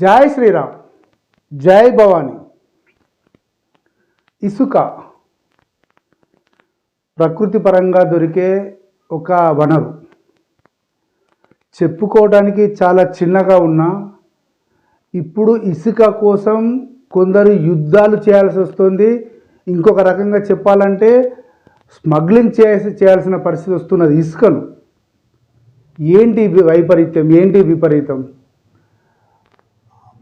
జై శ్రీరామ్. జై భవానీ. ఇసుక. ప్రకృతి పరంగా దొరికే ఒక వనరు. చెప్పుకోవడానికి చాలా చిన్నగా ఉన్నా ఇప్పుడు ఇసుక కోసం కొందరు యుద్ధాలు చేయాల్సి వస్తుంది. ఇంకొక రకంగా చెప్పాలంటే స్మగ్లింగ్ చేయాల్సి చేయాల్సిన పరిస్థితి వస్తున్నది ఇసుకను. ఏంటి వైపరీత్యం? ఏంటి విపరీతం?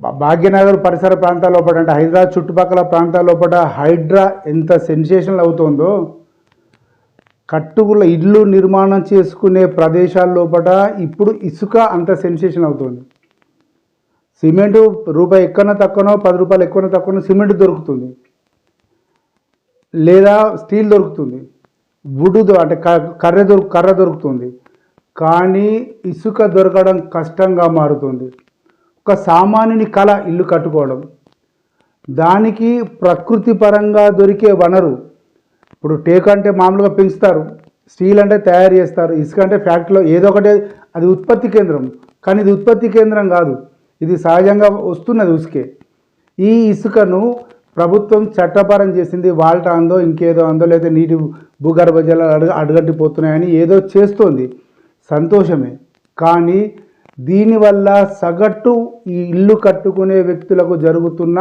భాగ్యనగర్ పరిసర ప్రాంతాల లోపల అంటే హైదరాబాద్ చుట్టుపక్కల ప్రాంతాల లోపల హైడ్రా ఎంత సెన్సేషనల్ అవుతుందో కట్టుకుల ఇల్లు నిర్మాణం చేసుకునే ప్రదేశాల లోపల ఇప్పుడు ఇసుక అంత సెన్సేషన్ అవుతుంది. సిమెంటు రూపాయి ఎక్కువనో తక్కువనో పది రూపాయలు ఎక్కువనో తక్కువనో సిమెంట్ దొరుకుతుంది. లేదా స్టీల్ దొరుకుతుంది. వుడ్ అంటే కర్ర దొరు కర్ర దొరుకుతుంది. కానీ ఇసుక దొరకడం కష్టంగా మారుతుంది. ఒక సామాన్యుని కళ ఇల్లు కట్టుకోవడం. దానికి ప్రకృతి పరంగా దొరికే వనరు. ఇప్పుడు టేక్ అంటే మామూలుగా పెంచుతారు. స్టీల్ అంటే తయారు చేస్తారు. ఇసుక అంటే ఫ్యాక్టరీలో ఏదో ఒకటి అది ఉత్పత్తి కేంద్రం. కానీ ఇది ఉత్పత్తి కేంద్రం కాదు. ఇది సహజంగా వస్తున్నది ఇసుకే ఈ ఇసుకను ప్రభుత్వం చట్టపరం చేసింది. వాల్ట అందో ఇంకేదో అందో లేదా నీటి భూగర్భ జలాలు అడుగ అడుగట్టిపోతున్నాయని ఏదో చేస్తోంది. సంతోషమే. కానీ దీనివల్ల సగటు ఈ ఇల్లు కట్టుకునే వ్యక్తులకు జరుగుతున్న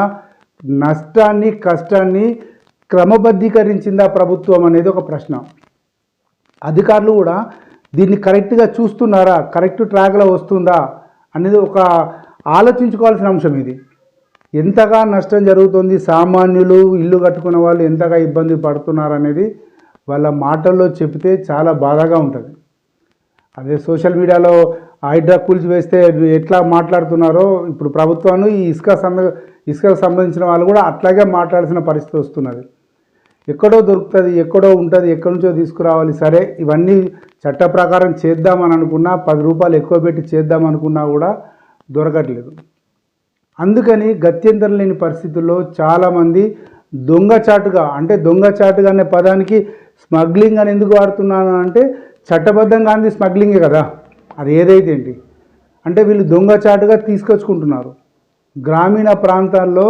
నష్టాన్ని కష్టాన్ని క్రమబద్ధీకరించిందా ప్రభుత్వం అనేది ఒక ప్రశ్న. అధికారులు కూడా దీన్ని కరెక్ట్గా చూస్తున్నారా? కరెక్ట్ ట్రాక్లో వస్తుందా? అనేది ఒక ఆలోచించుకోవాల్సిన అంశం ఇది. ఎంతగా నష్టం జరుగుతుంది? సామాన్యులు ఇల్లు కట్టుకున్న వాళ్ళు ఎంతగా ఇబ్బంది పడుతున్నారు అనేది వాళ్ళ మాటల్లో చెప్తే చాలా బాధగా ఉంటుంది. అదే సోషల్ మీడియాలో హైడ్రా కూల్చి వేస్తే ఎట్లా మాట్లాడుతున్నారో ఇప్పుడు ప్రభుత్వాన్ని ఈ ఇసుక సంద ఇసుకకు సంబంధించిన వాళ్ళు కూడా అట్లాగే మాట్లాడాల్సిన పరిస్థితి వస్తున్నది. ఎక్కడో దొరుకుతుంది ఎక్కడో ఉంటుంది ఎక్కడి నుంచో తీసుకురావాలి సరే ఇవన్నీ చట్ట ప్రకారం చేద్దామని అనుకున్నా పది రూపాయలు ఎక్కువ పెట్టి చేద్దాం అనుకున్నా కూడా దొరకట్లేదు. అందుకని గత్యంతరం లేని పరిస్థితుల్లో చాలామంది దొంగచాటుగా అంటే దొంగచాటుగా అనే పదానికి స్మగ్లింగ్ అని ఎందుకు వాడుతున్నాను అంటే చట్టబద్ధంగా అంది స్మగ్లింగే కదా. అది ఏదైతే ఏంటి అంటే వీళ్ళు దొంగచాటుగా తీసుకొచ్చుకుంటున్నారు. గ్రామీణ ప్రాంతాల్లో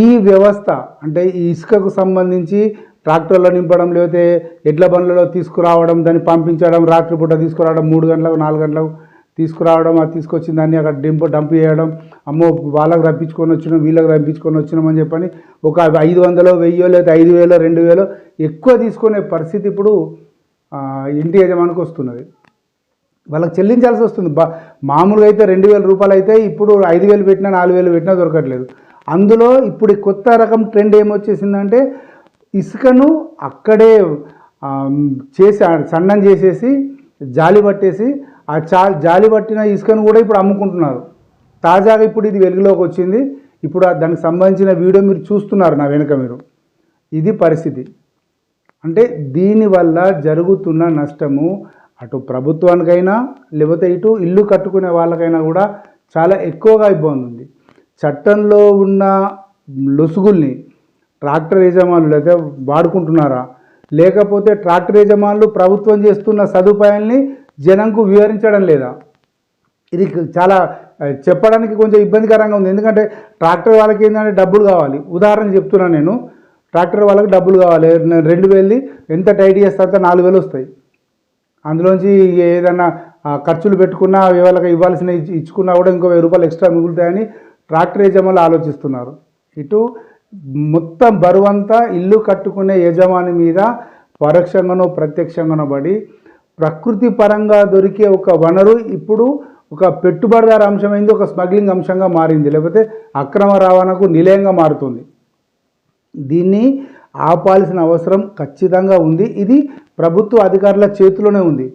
ఈ వ్యవస్థ అంటే ఈ ఇసుకకు సంబంధించి ట్రాక్టర్లో నింపడం లేకపోతే ఎడ్ల బండ్లలో తీసుకురావడం దాన్ని పంపించడం రాత్రిపూట తీసుకురావడం మూడు గంటలకు నాలుగు గంటలకు తీసుకురావడం అది తీసుకొచ్చిన దాన్ని అక్కడ డింప్ డంప్ చేయడం అమ్మో వాళ్ళకి రప్పించుకొని వచ్చినాం వీళ్ళకి రప్పించుకొని వచ్చినాం అని చెప్పని ఒక ఐదు వందలో వెయ్యో లేకపోతే ఐదు వేలో రెండు వేలో ఎక్కువ తీసుకునే పరిస్థితి ఇప్పుడు ఇంటి యజమానికి వస్తున్నది. వాళ్ళకి చెల్లించాల్సి వస్తుంది. బా మామూలుగా అయితే రెండు వేల రూపాయలు అయితే ఇప్పుడు ఐదు వేలు పెట్టినా నాలుగు వేలు పెట్టినా దొరకట్లేదు. అందులో ఇప్పుడు కొత్త రకం ట్రెండ్ ఏమొచ్చేసిందంటే ఇసుకను అక్కడే చేసి సన్నం చేసేసి జాలి పట్టేసి ఆ చా జాలి పట్టిన ఇసుకను కూడా ఇప్పుడు అమ్ముకుంటున్నారు. తాజాగా ఇప్పుడు ఇది వెలుగులోకి వచ్చింది. ఇప్పుడు ఆ దానికి సంబంధించిన వీడియో మీరు చూస్తున్నారు నా వెనుక మీరు. ఇది పరిస్థితి. అంటే దీనివల్ల జరుగుతున్న నష్టము అటు ప్రభుత్వానికైనా లేకపోతే ఇటు ఇల్లు కట్టుకునే వాళ్ళకైనా కూడా చాలా ఎక్కువగా ఇబ్బంది ఉంది. చట్టంలో ఉన్న లొసుగుల్ని ట్రాక్టర్ యజమానులు అయితే వాడుకుంటున్నారా? లేకపోతే ట్రాక్టర్ యజమానులు ప్రభుత్వం చేస్తున్న సదుపాయాల్ని జనంకు వివరించడం లేదా? ఇది చాలా చెప్పడానికి కొంచెం ఇబ్బందికరంగా ఉంది. ఎందుకంటే ట్రాక్టర్ వాళ్ళకి ఏంటంటే డబ్బులు కావాలి. ఉదాహరణ చెప్తున్నాను నేను. ట్రాక్టర్ వాళ్ళకి డబ్బులు కావాలి. నేను రెండు వేలు ఎంత టైట్ చేస్తే అంత నాలుగు వేలు వస్తాయి. అందులోంచి ఏదైనా ఖర్చులు పెట్టుకున్నా వాళ్ళకి ఇవ్వాల్సిన ఇచ్చి- ఇచ్చుకున్నా కూడా ఇంకో వెయ్యి రూపాయలు ఎక్స్ట్రా మిగులుతాయని ట్రాక్టర్ యజమానులు ఆలోచిస్తున్నారు. ఇటు మొత్తం బరువంతా ఇల్లు కట్టుకునే యజమాని మీద పరోక్షంగానో ప్రత్యక్షంగానో పడి ప్రకృతి పరంగా దొరికే ఒక వనరు ఇప్పుడు ఒక పెట్టుబడిదారు అంశమైంది ఒక స్మగ్లింగ్ అంశంగా మారింది. లేకపోతే అక్రమ రవాణాకు నిలయంగా మారుతుంది. దీన్ని ఆపాల్సిన అవసరం ఖచ్చితంగా ఉంది. ఇది ప్రభుత్వ అధికారుల చేతిలోనే ఉంది.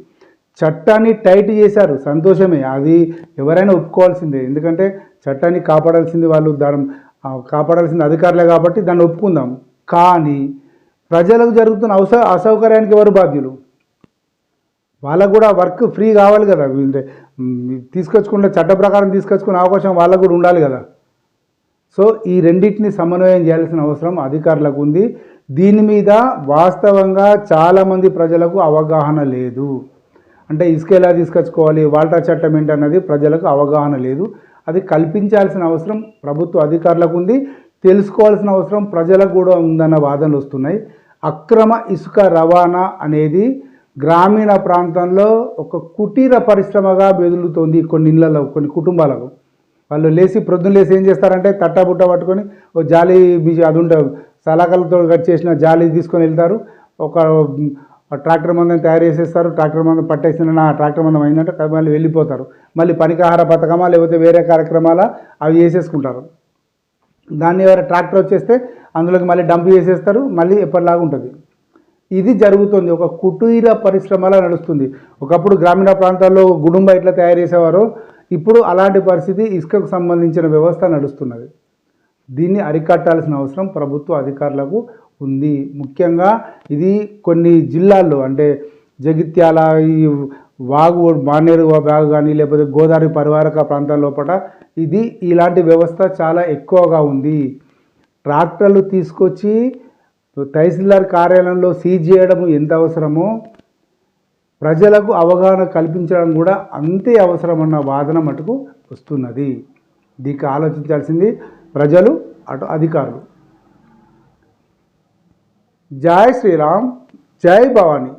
చట్టాన్ని టైట్ చేశారు. సంతోషమే. అది ఎవరైనా ఒప్పుకోవాల్సిందే. ఎందుకంటే చట్టాన్ని కాపాడాల్సింది వాళ్ళు దాని కాపాడాల్సింది అధికారులే కాబట్టి దాన్ని ఒప్పుకుందాం. కానీ ప్రజలకు జరుగుతున్న అవస అసౌకర్యానికి ఎవరు బాధ్యులు? వాళ్ళకు కూడా వర్క్ ఫ్రీ కావాలి కదా. తీసుకొచ్చుకుంటే చట్ట ప్రకారం తీసుకొచ్చుకునే అవకాశం వాళ్ళకు కూడా ఉండాలి కదా. సో ఈ రెండింటిని సమన్వయం చేయాల్సిన అవసరం అధికారులకు ఉంది. దీని మీద వాస్తవంగా చాలామంది ప్రజలకు అవగాహన లేదు. అంటే ఇసుక ఎలా తీసుకొచ్చుకోవాలి వాల్టా చట్టం ఏంటన్నది ప్రజలకు అవగాహన లేదు. అది కల్పించాల్సిన అవసరం ప్రభుత్వ అధికారులకు ఉంది. తెలుసుకోవాల్సిన అవసరం ప్రజలకు కూడా ఉందన్న వాదనలు వస్తున్నాయి. అక్రమ ఇసుక రవాణా అనేది గ్రామీణ ప్రాంతంలో ఒక కుటీర పరిశ్రమగా బెదులుతోంది కొన్ని ఇళ్ళలో కొన్ని కుటుంబాలకు. వాళ్ళు లేచి ప్రొద్దున లేచి ఏం చేస్తారంటే తట్టాబుట్ట పట్టుకొని ఓ జాలి బీజి అది ఉంటుంది సలాకలతో కట్ చేసిన జాలి తీసుకొని వెళ్తారు. ఒక ట్రాక్టర్ మందం తయారు చేసేస్తారు. ట్రాక్టర్ మందం పట్టేసిన నా ట్రాక్టర్ మందం అయిందంటే మళ్ళీ వెళ్ళిపోతారు. మళ్ళీ పనికాహార పథకమా లేకపోతే వేరే కార్యక్రమాల అవి చేసేసుకుంటారు. దాన్ని వేరే ట్రాక్టర్ వచ్చేస్తే అందులోకి మళ్ళీ డంప్ చేసేస్తారు. మళ్ళీ ఎప్పటిలాగా ఉంటుంది. ఇది జరుగుతుంది. ఒక కుటీర పరిశ్రమలా నడుస్తుంది. ఒకప్పుడు గ్రామీణ ప్రాంతాల్లో గుడుంబ ఇట్లా తయారు చేసేవారు. ఇప్పుడు అలాంటి పరిస్థితి ఇసుకకు సంబంధించిన వ్యవస్థ నడుస్తున్నది. దీన్ని అరికట్టాల్సిన అవసరం ప్రభుత్వ అధికారులకు ఉంది. ముఖ్యంగా ఇది కొన్ని జిల్లాల్లో అంటే జగిత్యాల ఈ వాగు మానేరు వాగు కానీ లేకపోతే గోదావరి పరివారక ప్రాంతాల లోపల ఇది ఇలాంటి వ్యవస్థ చాలా ఎక్కువగా ఉంది. ట్రాక్టర్లు తీసుకొచ్చి తహసీల్దార్ కార్యాలయంలో సీజ్ చేయడం ఎంత అవసరమో ప్రజలకు అవగాహన కల్పించడం కూడా అంతే అవసరమన్న వాదన మటుకు వస్తున్నది. దీనికి ఆలోచించాల్సింది ప్రజలు అటు అధికారులు. జై శ్రీరామ్ జై భవానీ.